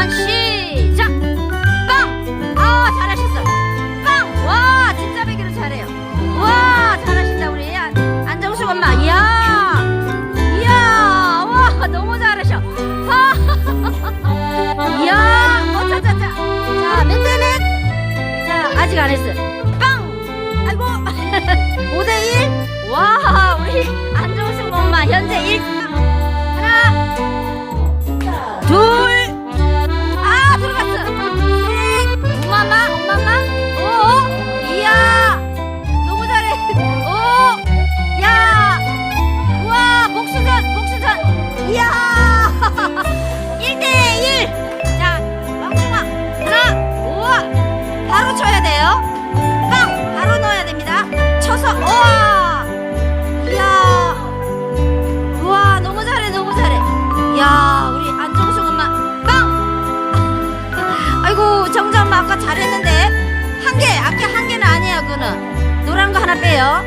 원 시작! 빵! 아 잘하셨어 빵! 와 진짜 배기를 잘해요. 와 잘하신다 우리. 안- 안정숙 엄마. 이야! 이야! 와 너무 잘하셔. 와 이야! 어차차차 자 멘트맨. 자 아직 안 했어 빵! 아이고. 5대1 와 우리 안정숙 엄마. 현재 1 돼요? 빵 바로 넣어야 됩니다. 쳐서 우와! 이야! 우와 너무 잘해 너무 잘해. 야 우리 안정숙 엄마 빵 아이고 정자 엄마 아까 잘했는데. 한 개 아까 한 개는 아니야 그거는. 노란 거 하나 빼요